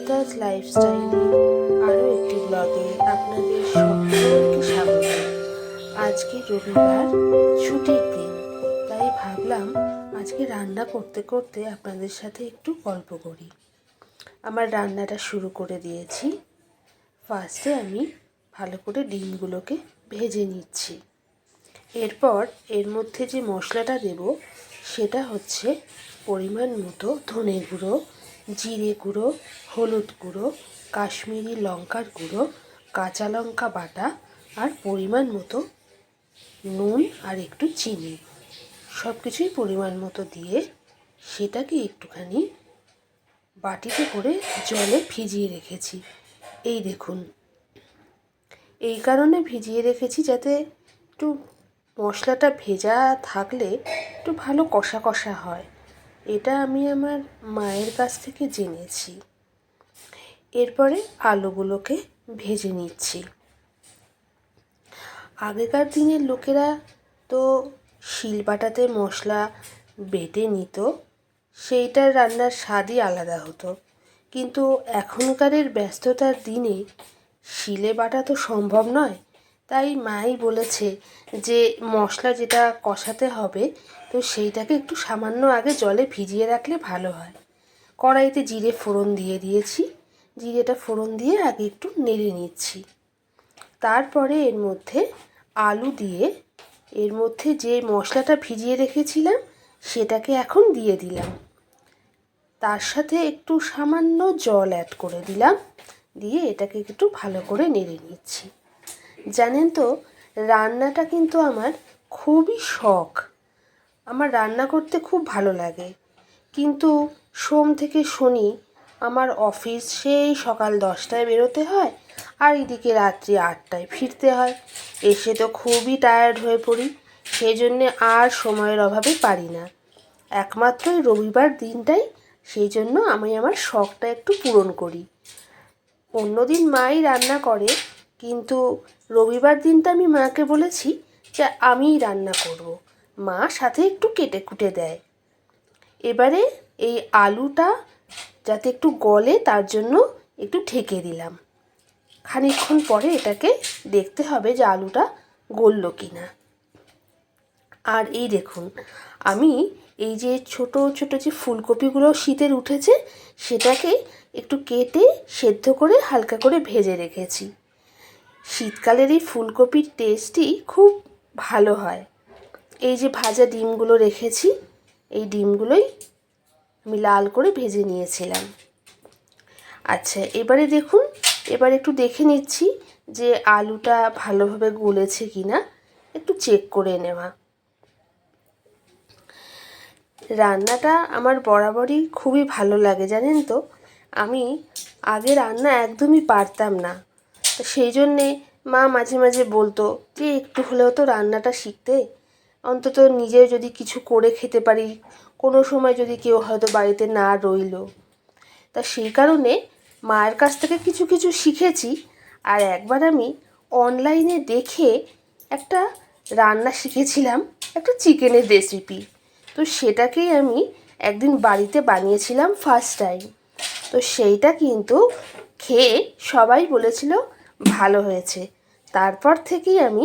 সুজাতাজ লাইফস্টাইলে আরও একটি ব্লগে আপনাদের সকলকে স্বাগত। আজকে রবিবার, ছুটির দিন, তাই ভাবলাম আজকে রান্না করতে করতে আপনাদের সাথে একটু গল্প করি। আমার রান্নাটা শুরু করে দিয়েছি। ফার্স্টে আমি ভালো করে ডিমগুলোকে ভেজে নিচ্ছি। এরপর এর মধ্যে যে মশলাটা দেব, সেটা হচ্ছে পরিমাণ মতো ধনে গুঁড়ো জিরে গুঁড়ো, হলুদ গুঁড়ো, কাশ্মীরি লঙ্কার গুঁড়ো, কাঁচা লঙ্কা বাটা আর পরিমাণ মতো নুন আর একটু চিনি। সব কিছুই পরিমাণ মতো দিয়ে সেটাকে একটুখানি বাটিতে করে জলে ভিজিয়ে রেখেছি। এই দেখুন। এই কারণে ভিজিয়ে রেখেছি যাতে একটু মশলাটা ভেজা থাকলে একটু ভালো কষা কষা হয়। এটা আমি আমার মায়ের কাছ থেকে জেনেছি। এরপরে আলুগুলোকে ভেজে নিচ্ছি। আগেকার দিনের লোকেরা তো শিলবাটাতে মশলা বেটে নিত, সেইটার রান্নার স্বাদই আলাদা হতো। কিন্তু এখনকারের ব্যস্ততার দিনে শিলে বাটা তো সম্ভব নয়। তাই মাই বলেছে যে মশলা যেটা কষাতে হবে, তো সেইটাকে একটু সামান্য আগে জলে ভিজিয়ে রাখলে ভালো হয়। কড়াইতে জিরে ফোড়ন দিয়ে দিয়েছি। জিরেটা ফোড়ন দিয়ে আগে একটু নেড়ে নিচ্ছি। তারপরে এর মধ্যে আলু দিয়ে, এর মধ্যে যে মশলাটা ভিজিয়ে রেখেছিলাম, সেটাকে এখন দিয়ে দিলাম। তার সাথে একটু সামান্য জল অ্যাড করে দিলাম। দিয়ে এটাকে একটু ভালো করে নেড়ে নিচ্ছি। জানেন তো, রান্নাটা কিন্তু আমার খুবই শখ। আমার রান্না করতে খুব ভালো লাগে। কিন্তু সোম থেকে শনি আমার অফিস সেই সকাল দশটায় বেরোতে হয় আর এদিকে রাত্রি আটটায় ফিরতে হয়। এসে তো খুবই টায়ার্ড হয়ে পড়ি সেই জন্যে আর সময়ের অভাবে পারি না। একমাত্র রবিবার দিনটাই সেই জন্য আমি আমার শখটা একটু পূরণ করি। অন্যদিন মাই রান্না করে কিন্তু রবিবার দিনটা আমি মাকে বলেছি যে আমিই রান্না করব। মা সাথে একটু কেটে কুটে দেয়। এবারে এই আলুটা যাতে একটু গলে তার জন্য একটু ঢেকে দিলাম। খানিকক্ষণ পরে এটাকে দেখতে হবে যে আলুটা গলল কি না আর এই দেখুন, আমি এই যে ছোট ছোট যে ফুলকপিগুলো শীতের উঠেছে, সেটাকে একটু কেটে সেদ্ধ করে হালকা করে ভেজে রেখেছি। শীতকালের এই ফুলকপির টেস্টই খুব ভালো হয়। এই যে ভাজা ডিমগুলো রেখেছি, এই ডিমগুলোই আমি লাল করে ভেজে নিয়েছিলাম। আচ্ছা এবারে দেখুন, এবার একটু দেখে নিচ্ছি যে আলুটা ভালোভাবে গলেছে কি না একটু চেক করে নেওয়া। রান্নাটা আমার বরাবরই খুবই ভালো লাগে, জানেন তো? আমি আগে রান্না একদমই পারতাম না। তো সেই জন্যে মা মাঝে মাঝে বলতো যে একটু হলেও তো রান্নাটা শিখতে? অন্তত নিজেও যদি কিছু করে খেতে পারি, কোনো সময় যদি কেউ হয়তো বাড়িতে না রইল। তা সেই কারণে মায়ের কাছ থেকে কিছু কিছু শিখেছি, আর একবার আমি অনলাইনে দেখে একটা রান্না শিখেছিলাম, একটা চিকেনের রেসিপি। তো সেটাকেই আমি একদিন বাড়িতে বানিয়েছিলাম ফার্স্ট টাইম। তো সেইটা কিন্তু খেয়ে সবাই বলেছিল ভালো হয়েছে। তারপর থেকেই আমি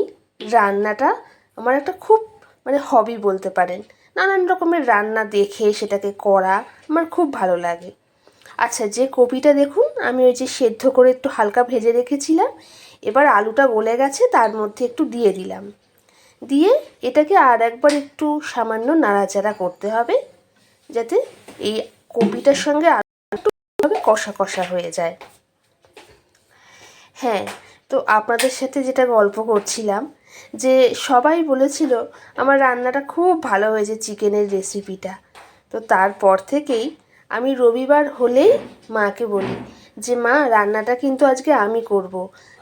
রান্নাটা আমার একটা খুব মানে হবি বলতে পারেন। নানান রকমের রান্না দেখে সেটাকে করা আমার খুব ভালো লাগে। আচ্ছা যে কপিটা দেখুন, আমি ওই যে সেদ্ধ করে একটু হালকা ভেজে রেখেছিলাম। এবার আলুটা গলে গেছে, তার মধ্যে একটু দিয়ে দিলাম। দিয়ে এটাকে আর একবার একটু সামান্য নাড়াচাড়া করতে হবে, যাতে এই কপিটার সঙ্গে একটু কষা কষা হয়ে যায়। হ্যাঁ তো আপনাদের সাথে যেটা গল্প করছিলাম, যে সবাই বলেছিল, আমার রান্নাটা খুব ভালো হয়েছে চিকেনের রেসিপিটা তো তারপর থেকেই আমি রবিবার হলেই মাকে বলি যে, মা, রান্নাটা কিন্তু আজকে আমি করব।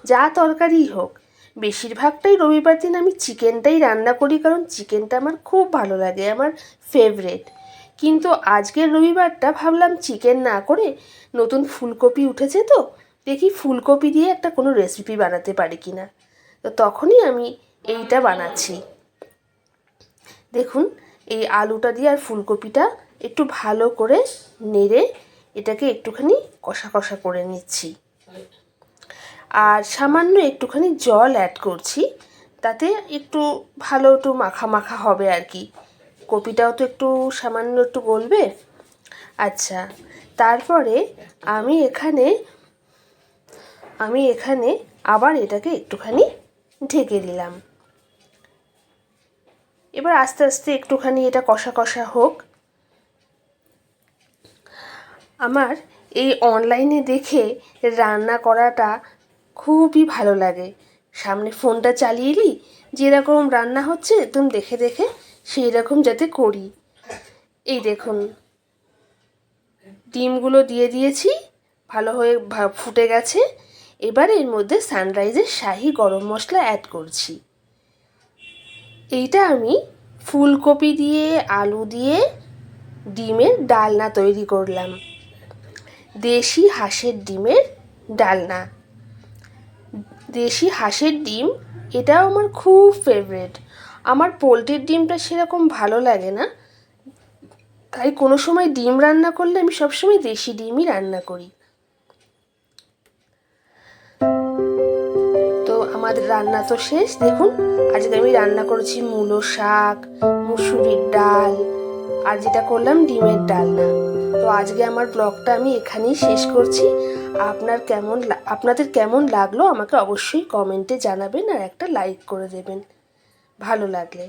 যা তরকারিই হোক। বেশিরভাগটাই রবিবার দিন আমি চিকেনটাই রান্না করি, কারণ চিকেনটা আমার খুব ভালো লাগে, আমার ফেভারেট কিন্তু আজকের রবিবারটা ভাবলাম, চিকেন না করে নতুন ফুলকপি উঠেছে তো? দেখি ফুলকপি দিয়ে একটা কোনো রেসিপি বানাতে পারি কি না তো তখনই আমি এইটা বানাচ্ছি। দেখুন, এই আলুটা দিয়ে আর ফুলকপিটা একটু ভালো করে নেড়ে এটাকে একটুখানি কষা কষা করে নিচ্ছি। আর সামান্য একটুখানি জল অ্যাড করছি, তাতে একটু ভালো একটু মাখা মাখা হবে আর কি। কপিটাও তো একটু সামান্য একটু গলবে। আচ্ছা তারপরে আমি এখানে আমি এখানে আবার এটাকে একটুখানি ঢেকে দিলাম। এবার আস্তে আস্তে একটুখানি এটা কষা কষা হোক। আমার এই অনলাইনে দেখে রান্না করাটা খুবই ভালো লাগে। সামনে ফোনটা চালিয়ে নিই যেরকম রান্না হচ্ছে একদম দেখে দেখে সেই রকম যাতে করি। এই দেখুন, ডিমগুলো দিয়ে দিয়েছি, ভালো হয়ে ফুটে গেছে। এবার এর মধ্যে সানরাইজের শাহি গরম মশলা অ্যাড করছি। এইটা আমি ফুলকপি দিয়ে, আলু দিয়ে ডিমের ডালনা তৈরি করলাম। দেশি হাঁসের ডিমের ডালনা। দেশি হাঁসের ডিম, এটাও আমার খুব ফেভারেট আমার পোলট্রির ডিমটা সেরকম ভালো লাগে না। তাই কোনো সময় ডিম রান্না করলে আমি সবসময় দেশি ডিমই রান্না করি। তো আমাদের রান্না তো শেষ, দেখুন আজকে আমি রান্না করেছি, মূলো শাক, মুসুরির ডাল, আর যেটা করলাম, ডিমের ডালনা তো আজকে আমার ব্লগটা আমি এখানেই শেষ করছি। আপনার কেমন আপনাদের কেমন লাগল, আমাকে অবশ্যই কমেন্টে জানাবেন আর একটা লাইক করে দেবেন। ভালো লাগলে।